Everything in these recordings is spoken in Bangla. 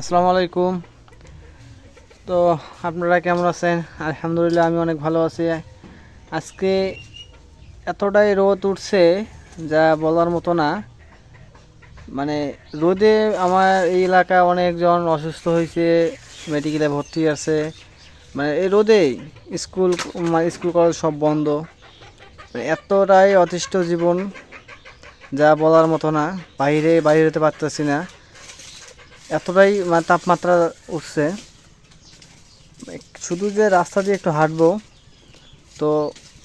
আসসালামু আলাইকুম। তো আপনারা কেমন আছেন? আলহামদুলিল্লাহ আমি অনেক ভালো আছি। আজকে এতটাই রোদ উঠছে যা বলার মতো না। মানে রোদে আমার এই এলাকা অনেকজন অসুস্থ হয়েছে মেডিকেলে ভর্তি আছে। মানে এই রোদেই স্কুল মানে স্কুল, কলেজ সব বন্ধ। মানে এতটাই অতিষ্ঠ জীবন যা বলার মতো না। বাইরে বাইরে হতে পারতেছি না। এতটাই মানে তাপমাত্রা উঠছে। শুধু যে রাস্তা দিয়ে একটু হাঁটবো, তো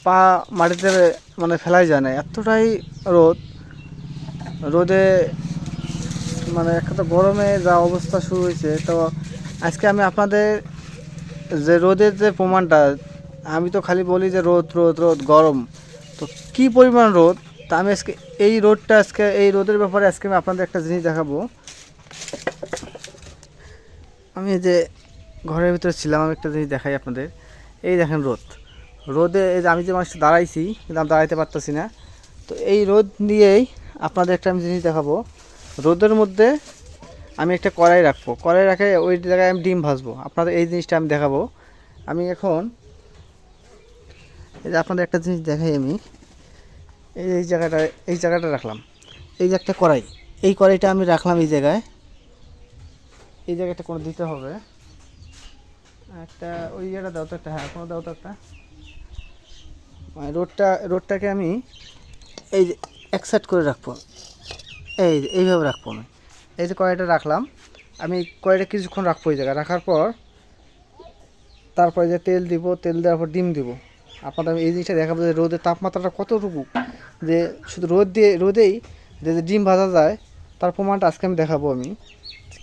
পা মাটিতে মানে ফেলাই যায় না। এতটাই রোদ। রোদে মানে একটা তো গরমে যা অবস্থা শুরু হয়েছে, তো আজকে আমি আপনাদের যে রোদের যে প্রমাণটা, আমি তো খালি বলি যে রোদ রোদ রোদ, গরম। তো কি পরিমাণ রোদ? তা আমি আজকে এই রোদটা আজকে, এই রোদের ব্যাপারে আজকে আমি আপনাদের একটা জিনিস দেখাবো। আমি যে ঘরের ভিতরে ছিলাম, আমি একটা জিনিস দেখাই আপনাদের। এই দেখেন রোদ। রোদে এই যে আমি যে মানুষটা দাঁড়াইছি, কিন্তু আমি দাঁড়াইতে পারতেছি না। তো এই রোদ নিয়েই আপনাদের একটা আমি জিনিস দেখাবো। রোদের মধ্যে আমি একটা কড়াই রাখব। কড়াই রাখে ওই জায়গায় আমি ডিম ভাজবো। আপনাদের এই জিনিসটা আমি দেখাবো। আমি এখন এই যে আপনাদের একটা জিনিস দেখাই আমি। এই এই জায়গাটা এই জায়গাটা রাখলাম। এই যে একটা কড়াই। এই কড়াইটা আমি রাখলাম এই জায়গায়। এই জায়গাটা কোনো দিতে হবে। একটা ওই জায়গাটা দাও তো একটা হ্যাঁ কোনো দাও তো একটা। মানে রোডটা, রোডটাকে আমি এই যে এক সাইড করে রাখব। এই এইভাবে রাখব আমি। এই যে কড়াইটা রাখলাম, আমি কড়াইটা কিছুক্ষণ রাখব এই জায়গায়। রাখার পর তারপরে যে তেল দিব, তেল দেওয়ার পর ডিম দিব। আপনাদের আমি এই জিনিসটা দেখাবো যে রোদের তাপমাত্রাটা কতটুকু যে শুধু রোদ দিয়ে, রোদেই যে ডিম ভাজা যায়, তার প্রমাণটা আজকে আমি দেখাবো আমি।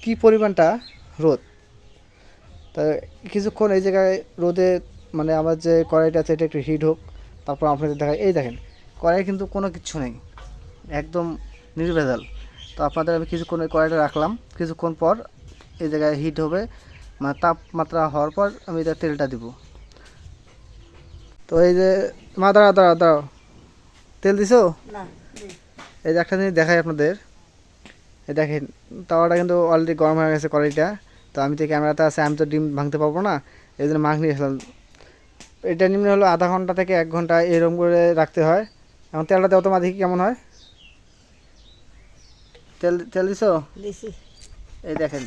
কি পরিমাণটা রোদ? তা কিছুক্ষণ এই জায়গায় রোদে মানে আমার যে কড়াইটা আছে এটা একটু হিট হোক তারপর আপনাদের দেখায় এই দেখেন কড়াই কিন্তু কোনো কিচ্ছু নেই একদম নির্ভেজাল তো আপনাদের আমি কিছুক্ষণ ওই কড়াইটা রাখলাম কিছুক্ষণ পর এই জায়গায় হিট হবে মানে তাপমাত্রা হওয়ার পর আমি এটা তেলটা দিব। তো এই যে মা দাঁড়াও দাঁড়াও দাঁড়াও। তেল দিছো? এই যে একটা জিনিস দেখাই আপনাদের। দেখেন তাওয়াটা কিন্তু অলরেডি গরম হয়ে গেছে কড়াইটা তো আমি তো ক্যামেরাতে আছে আমি তো ডিম ভাঙতে পারব না এই জন্য মাখ নিয়ে এসলাম এটা নিম্ন হলো আধা ঘণ্টা থেকে এক ঘণ্টা এরকম করে রাখতে হয়। এখন তেলটা দেওয়া তোমার দেখি কেমন হয়? তেল তেল দিছো? এই দেখেন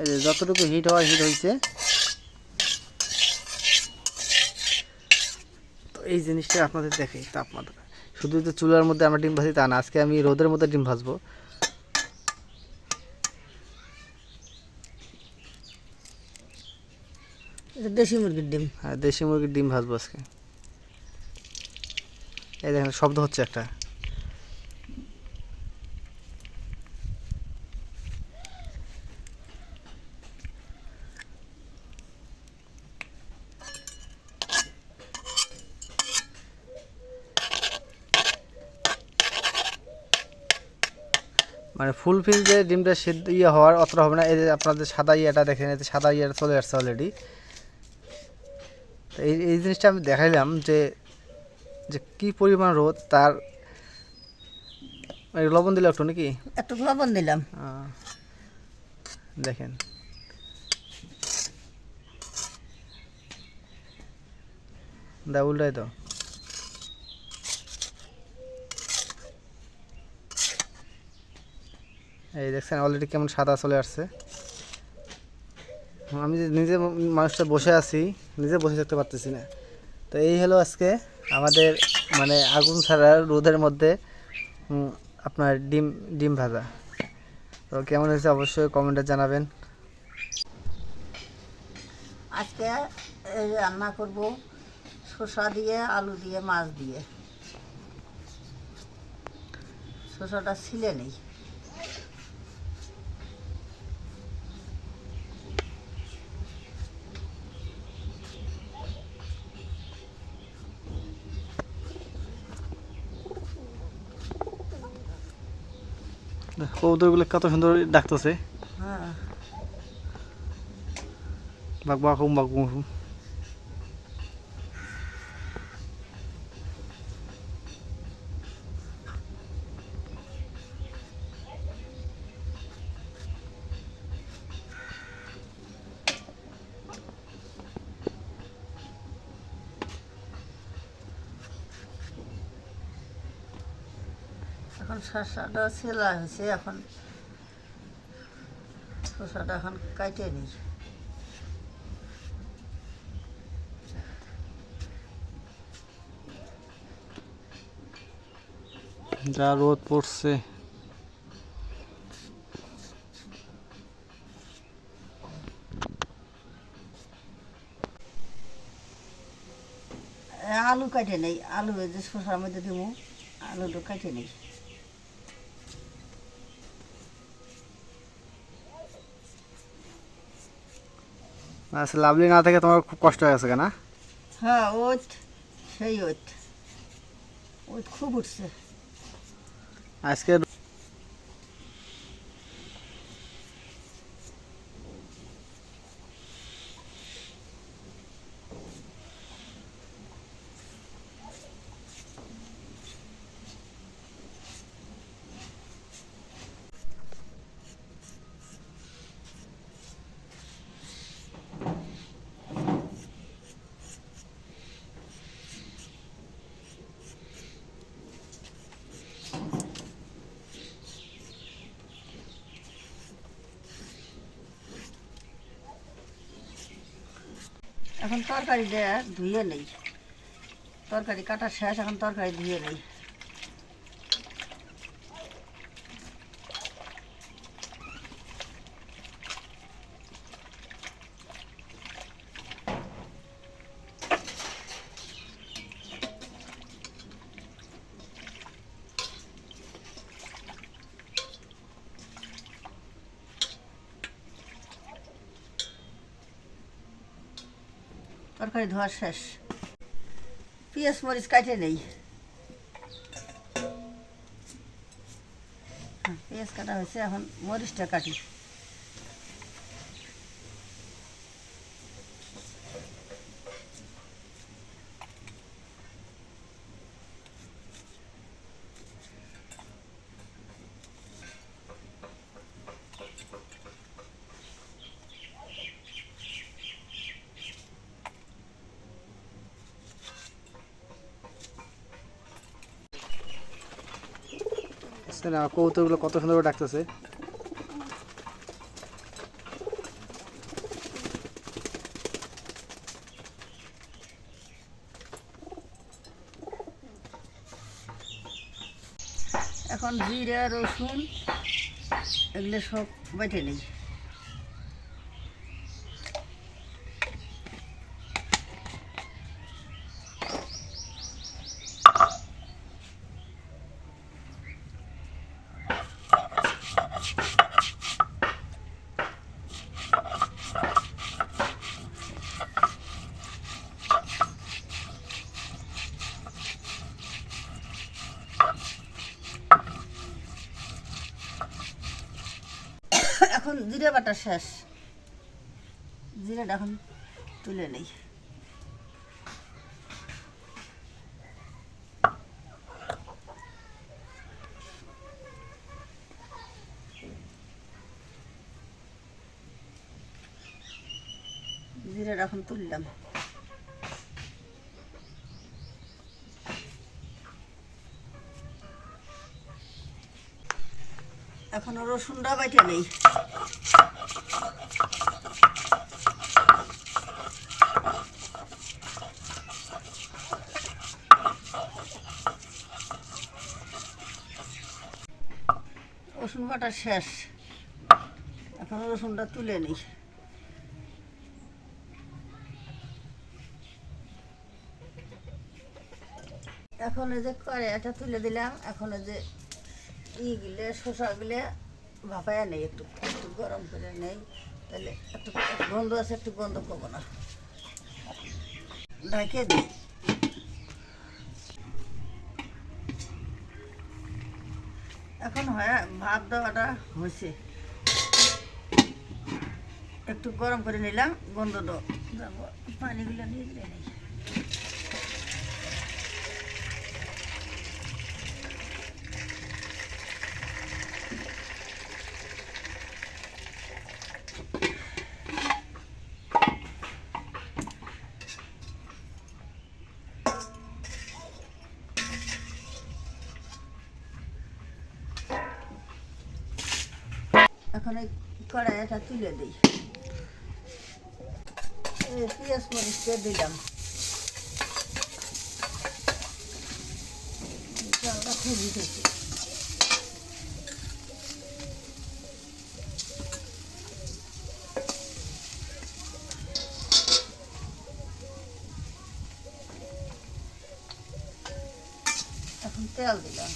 এই যে যতটুকু হিট হওয়ার হিট হয়েছে তো এই জিনিসটা আপনাদের দেখে তাপমাত্রা। শুধু যে চুলার মধ্যে আমরা ডিম ভাজি তা না আজকে আমি রোদের মধ্যে ডিম ভাজবো। দেশি মুরগির ডিম। হ্যাঁ দেশি মুরগির ডিম ভাজবো আজকে। এই দেখেন শব্দ হচ্ছে একটা। মানে ফুল ফিল যে ডিমটা সিদ্ধ ইয়ে হওয়ার অতটা হবে না এই যে আপনাদের সাদা ইয়েটা দেখেন যে সাদা ইয়েটা চলে আসছে অলরেডি তো এই এই জিনিসটা আমি দেখাইলাম যে যে কি পরিমাণ রোদ তার লবণ দিলে একটু নাকি? একটু লবণ দিলাম। দেখেন। দা উল্টাই তো। এই দেখছেন অলরেডি কেমন সাদা চলে আসছে। আমি নিজে মানুষটা বসে আছি, নিজে বসে থাকতে পারতেছি না। তো এই হলো আজকে আমাদের মানে আগুন ছাড়া রোদের মধ্যে আপনার ডিম ডিম ভাজা। তো কেমন হয়েছে অবশ্যই কমেন্টে জানাবেন। আজকে রান্না করব শসা দিয়ে, আলু দিয়ে, মাছ দিয়ে। শসাটা ছিলে নেই। কবুতরগুলো কত সুন্দর ডাকতেছে। হ্যাঁ। বাক বাকুম বাকুম শসাটা সেলা হয়েছে এখন শসাটা এখন কাটে নিই যা রোদ পড়ছে। আলু কাটে নেই আলু শসার মধ্যে দিব আলুটা কাটে নেই। আচ্ছা লাভলি না থেকে তোমার খুব কষ্ট হয়ে গেছে কেন? হ্যাঁ ওট সেই ওট ওট খুব উঠছে। আজকে এখন তরকারি দেয়া ধুয়ে নেই। তরকারি কাটা শেষ এখন তরকারি ধুয়ে নেই। ধোয়া শেষ। পেঁয়াজ মরিচ কাটে নেই। হ্যাঁ, পেঁয়াজ কাটা হয়েছে এখন মরিচটা কাটি। না কৌতুকগুলো কত সুন্দর করে ডাকতেছে। এখন জিরা রসুন এগুলো সব বেটে নেই এখন জিরে বাটা শেষ। জিরাটা এখন তুলে নেই। জিরাটা এখন তুললাম। এখনও রসুনটা বাইটে নেই। রসুন বাটা শেষ। এখন রসুনটা তুলে নিই। এখন এই যে করে এটা তুলে দিলাম, এখন এই যে ই গিলে, শসা গিলে ভাপায়া নেই একটু একটু গরম করে নেই। তাহলে একটু গন্ধ আছে, একটু গন্ধ পাবো না। ঢাকে দিই এখন হয় ভাত দেওয়াটা হয়েছে। একটু গরম করে নিলাম, গন্ধ দাও। পানিগুলো নিয়ে দিলে নেই। তুলে দিই। পেঁয়াজ মরিচ দিলাম। খুবই এখন তেল দিলাম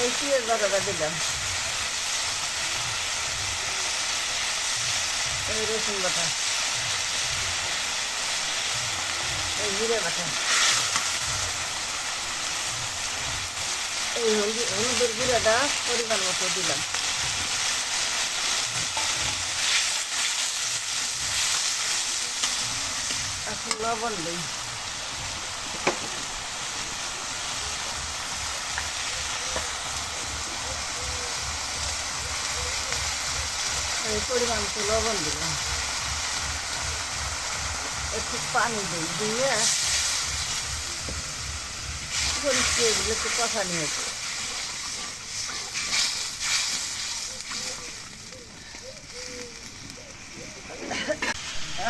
এই বাটাটা দিলাম। এই রসুন বাটা। এই জিরে বাটা। এই হলদি হলুদের গুঁড়াটা পরিমাণ মতো দিলাম। এখন লবণ দিই এই পরিমাণ মতো লবণ দিলাম। একটু পানি দিই দিয়ে পরিষ্কার এগুলো একটু কষা নিয়েছে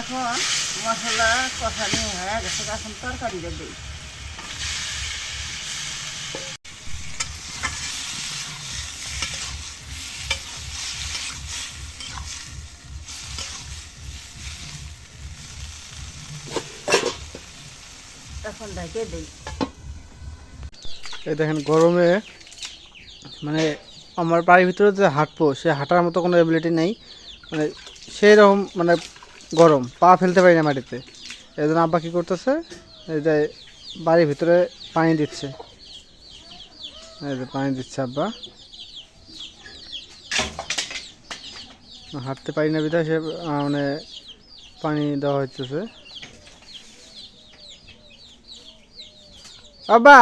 এখন মশলা কষানি হয়ে গেছে, এখন তরকারিটা দিই। এখন ঢেকে দিই। এই দেখেন গরমে মানে আমার বাড়ির ভিতরে যে হাঁটবো, সে হাঁটার মতো কোনো এবিলিটি নেই। মানে সেই রকম মানে গরম, পা ফেলতে পারি না মাটিতে। এই জন্য আব্বা কী করতেছে, এই যে বাড়ির ভিতরে পানি দিচ্ছে। এই যে পানি দিচ্ছে আব্বা। হাঁটতে পারি না বিধায় সে মানে পানি দেওয়া হইতেছে। আব্বা,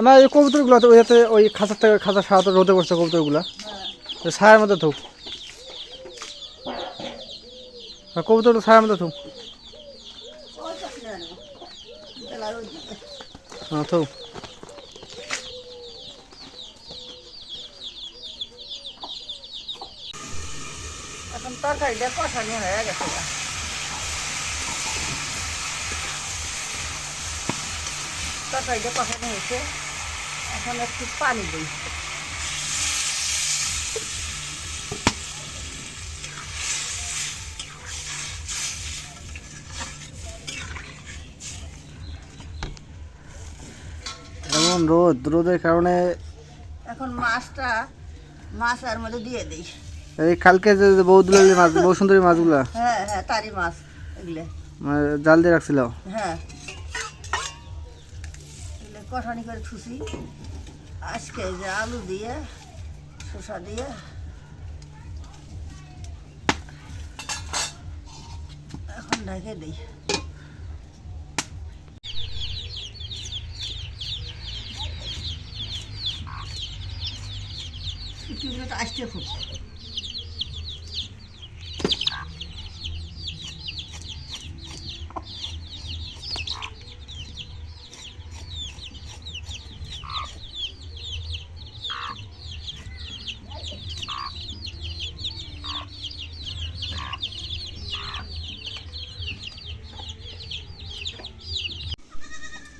আমার এই কবুতরগুলো তো ওই যাতে ওই খাঁচার থেকে খাঁচা সারা তো রোদে বসছে কবুতরগুলো। ছায়ার মধ্যে থুক। কবুতরটা ছায়ার মধ্যে থুক। ওই। হ্যাঁ থুক। তরকারিটা কষানি হয়ে গেছে। তরকারিটা কষানি হয়েছে। এখন একটু পানি দিই। এমন রোদ রোদের কারণে এখন মাছটা মাছ আর মধ্যে দিয়ে দিই। এই কালকে যে যে বৌদুলি মাছ বউ সুন্দরী মাছগুলা হ্যাঁ হ্যাঁ তারি মাছ এগুলো। মানে জাল দিয়ে রাখছিল হ্যাঁ। কষানি করে থুসি আজকে যে আলু দিয়ে শসা দিয়ে। এখন ঢেকে দিই। আসতে খুব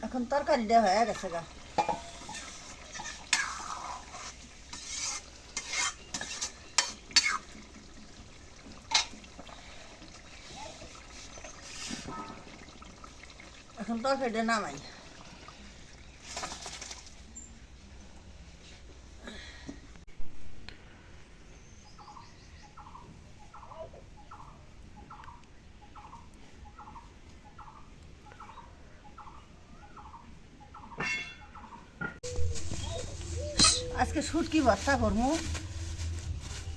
এখন তরকারি দেওয়া হয়ে গেছে গা। এখন তরকারিটা নামাই। সুটকি বাচ্চা করব।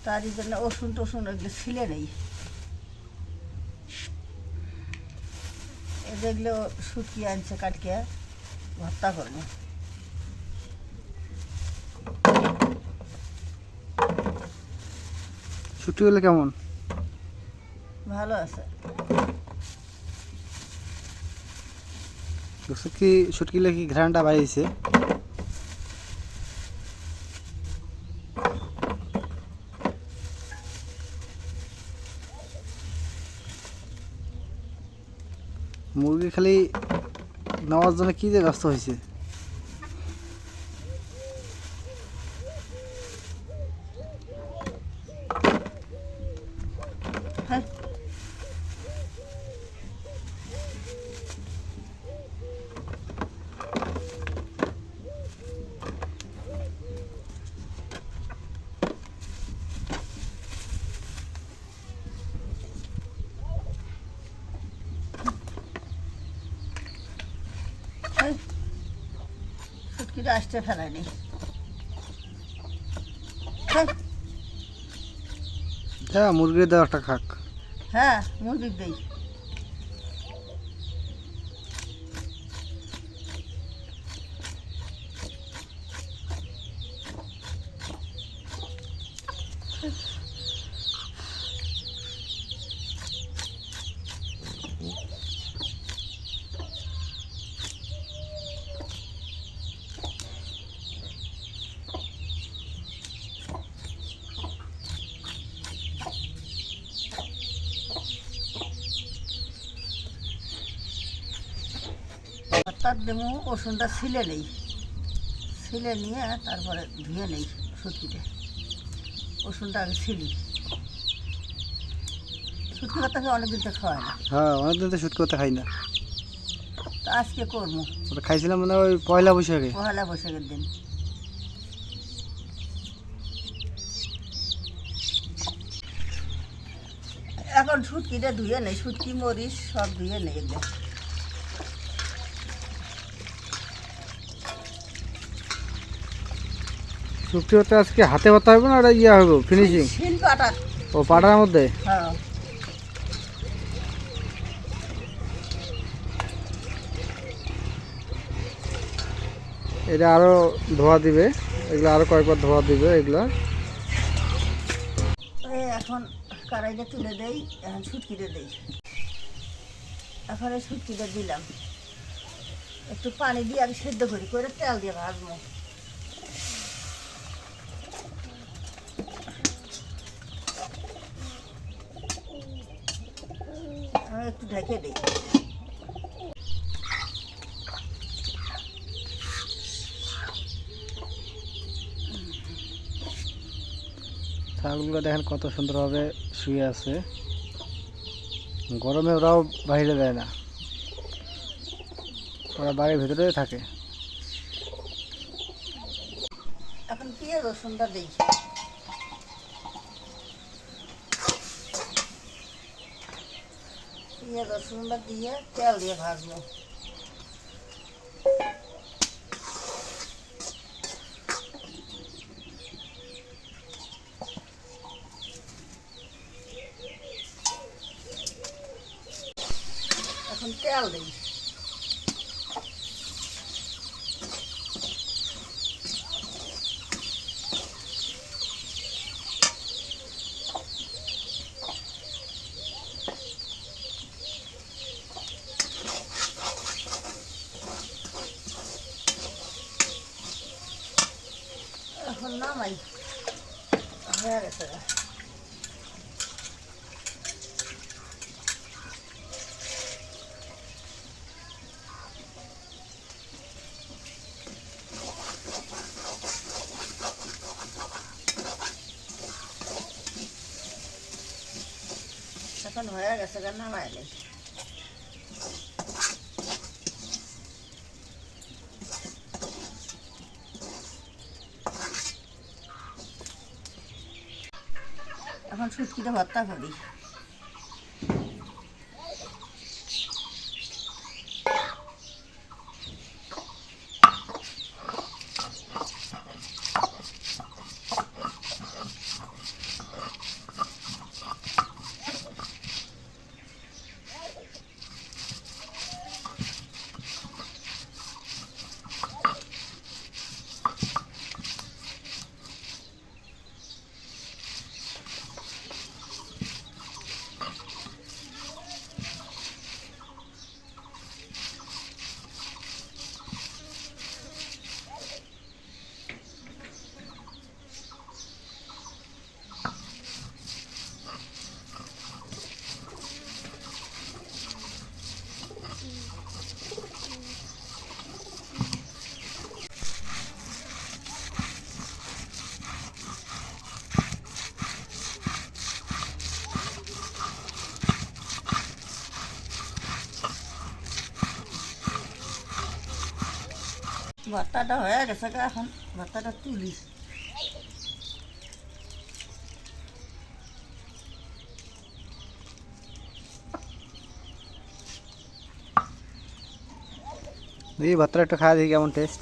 তার জন্য ওষুন টসুন একটু ছিলে নেই। দেখলে সুটকি আনছে কাটকে ভর্তা করব। ছুটি হলে কেমন? ভালো আছে। কি ছুটকিলে কি ঘ্রাণটা বাড়িয়েছে? মুরগি খালি নেওয়ার জন্য কি যে ব্যস্ত হয়েছে? শুটকিটা ফেলেনি। হ্যাঁ। হ্যাঁ মুরগির দেওয়া একটা খাক। হ্যাঁ মুরগির দেই তার দেবো ওষুধটা ছিলে নেই। ছিলে নিয়ে তারপরে ধুয়ে নেই সুটকিতে ওষুধটা আগে ছিলি। সুটকি পাতাকে অনেকদিন তো খাওয়ায় না? হ্যাঁ অনেকদিন তো শুট করতে খাই না। তা আজকে করব। ওটা খাইছিলাম মানে ওই পয়লা বৈশাখে। পহেলা বৈশাখের দিন। এখন সুটকিটা ধুয়ে নেই সুটকি মরিচ সব ধুয়ে নেই এগুলো শুটকি করতে আজকে হাতে বাতা হবে না ওটা ইয়ে হবে ফিনিশিং ও পাটার মধ্যে? হ্যাঁ। এটা আরও ধোয়া দিবে এগুলো আরও কয়েকবার ধোয়া দিবে এগুলো। এই এখন কড়াইটা তুলে দেই এখন সুটকিটা দেই। এখন সুটকিটা দিলাম। একটু পানি দিয়ে আগে সেদ্ধ করি করে তেল দিয়ে ভাজবো আমি একটু ঢেকে দিই। ছাগলগুলো দেখেন কত সুন্দরভাবে শুয়ে আছে। গরমে ওরাও বাইরে দেয় না। ওরা বাড়ির ভেতরে থাকে। এখন পেঁয়াজ রসুনটা দিই পেঁয়াজ রসুনটা দিয়ে তেল দিয়ে ভাজবো এখন তেল দিই এখন নামাই হয়ে গেছে এখন হয়ে গেছে কেন নেই এখন সুটকিটা ভর্তা করি। ভর্তাটা হয়ে গেছে গা, এখন ভর্তাটা তুলি দেখি ভাতটা একটু খাওয়া দেখি কেমন টেস্ট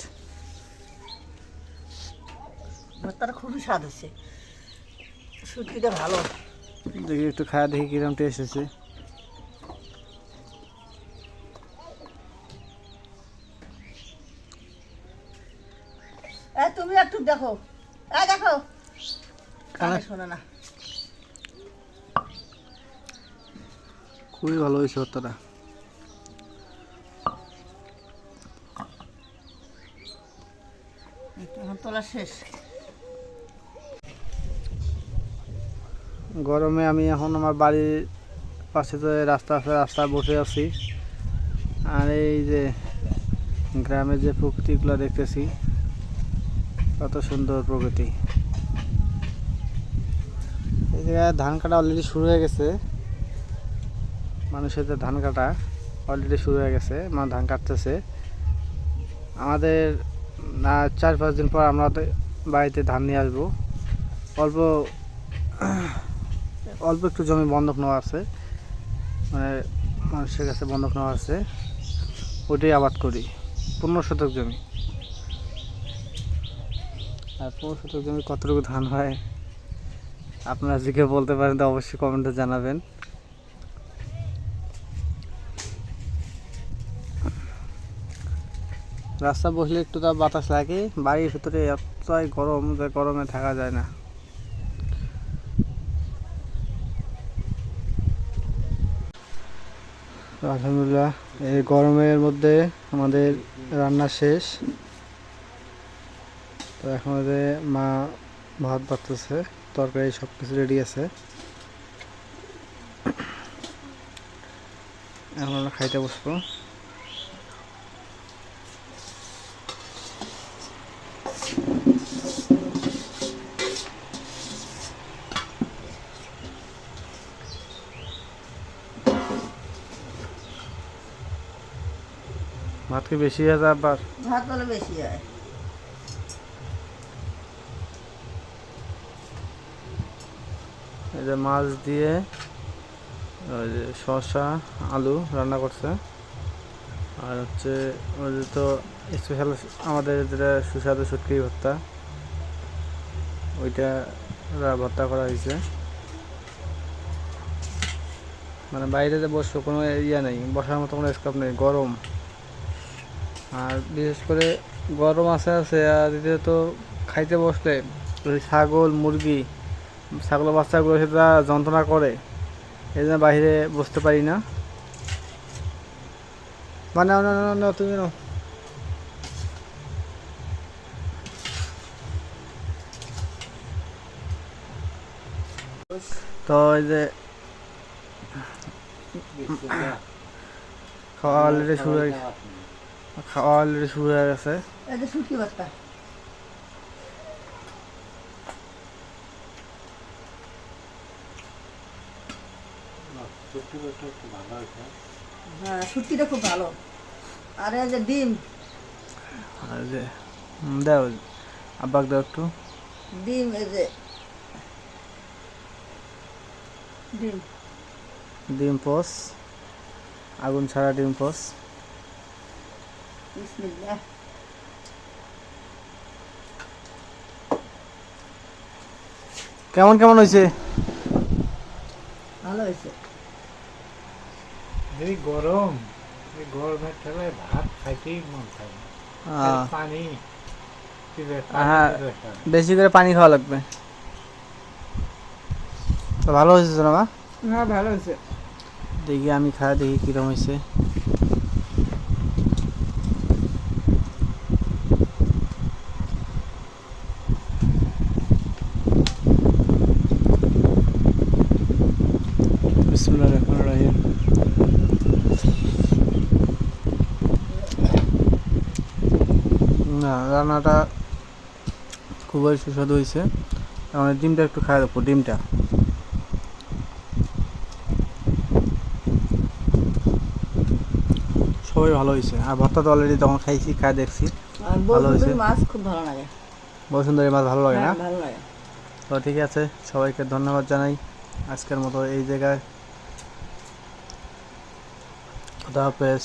ভর্তাটা খুবই স্বাদ হচ্ছে সুটকিটা ভালো দেখি একটু খাওয়া দেখি কীরকম টেস্ট হয়েছে এ তুমি একটু দেখো এ দেখো কানে কানে- শোনে না। খুবই ভালো হয়েছে ভর্তাটা তোলা শেষ। গরমে আমি এখন আমার বাড়ির পাশে তো রাস্তা আছে রাস্তায় বসে আছি। আর এই যে গ্রামের যে প্রকৃতিগুলো দেখতেছি কত সুন্দর প্রকৃতি। এই জায়গায় ধান কাটা অলরেডি শুরু হয়ে গেছে। মানুষের যে ধান কাটা অলরেডি শুরু হয়ে গেছে মানে ধান কাটতেছে। আমাদের, না, চার পাঁচ দিন পর আমরা বাড়িতে ধান নিয়ে আসব। অল্প অল্প একটু জমি বন্ধক নেওয়া আছে। মানে মানুষের কাছে বন্ধক নেওয়া আছে। ওটাই আবাদ করি, পনেরো শতক জমি। আর পনেরো শতক জমি কতটুকু ধান হয়? আপনারা জিকে বলতে পারেন তো অবশ্যই কমেন্টে জানাবেন। রাস্তা বসলে একটু তা বাতাস লাগে, বাড়ির ভিতরে এতটাই গরম যে গরমে থাকা যায় না। আলহামদুলিল্লাহ, এই গরমের মধ্যে আমাদের রান্না শেষ। তো এখন মা ভাত বাড়তেছে। তরকারি সব কিছু রেডি আছে। এখন আমরা খাইতে বসবো। ভাত কি বেশি আছে আবার? ভাত বেশি হয়। যে মাছ দিয়ে, ওই যে শসা, আলু রান্না করছে। আর হচ্ছে ওই যে তো স্পেশাল আমাদের যেটা সুস্বাদু শুটকি ভর্তা, ওইটা ভর্তা করা হয়েছে। মানে বাইরে যে বসবো কোনো ইয়ে নেই, বসার মতো কোনো স্কোপ নেই, গরম। আর বিশেষ করে গরম আছে আছে, আর দ্বিতীয়ত খাইতে বসলে ছাগল, মুরগি ছাগল বাচ্চাগুলো সেটা যন্ত্রণা করে, এই জন্য বাইরে বসতে পারি না। মানে না না না তুমি নাও। তো এই যে, খাওয়া অলরেডি শুরু হয়ে খাওয়া অলরেডি শুরু হয়ে গেছে এই যে শুটকি ভর্তা হ্যাঁ শুটকিটা খুব ভালো। আর এই যে ডিম। আর যে দাও আব্বাক দাও একটু। ডিম এই যে। ডিম। ডিম পোস। আগুন ছাড়া ডিম পোস। বিসমিল্লাহ। কেমন কেমন হয়েছে? ভালো হয়েছে। এই গরম এই গরমের ঠেলায় ভাত খাইতেই মন খায় না। পানি হ্যাঁ। বেশি করে পানি খাওয়া লাগবে তো ভালো হয়েছে তো না মা? হ্যাঁ ভালো হয়েছে দেখি আমি খাওয়া দেখি কিরম হয়েছে বিসমুল্লাহ রহমান রহিম না রান্নাটা খুবই সুস্বাদু হয়েছে। আমার ডিমটা একটু খাওয়া দেবো ডিমটা। সবাই ভালো হয়েছে। আর ভর্তা তো অলরেডি তখন খাইছি খাই দেখছি। ভালো হয়েছে। মাছ খুব ভালো লাগে। বসুন্ধরী মাছ ভালো লাগে না? হ্যাঁ, ভালো লাগে। তো ঠিক আছে সবাইকে ধন্যবাদ জানাই। আজকের মতো এই জায়গায়। খুদা হাফেজ।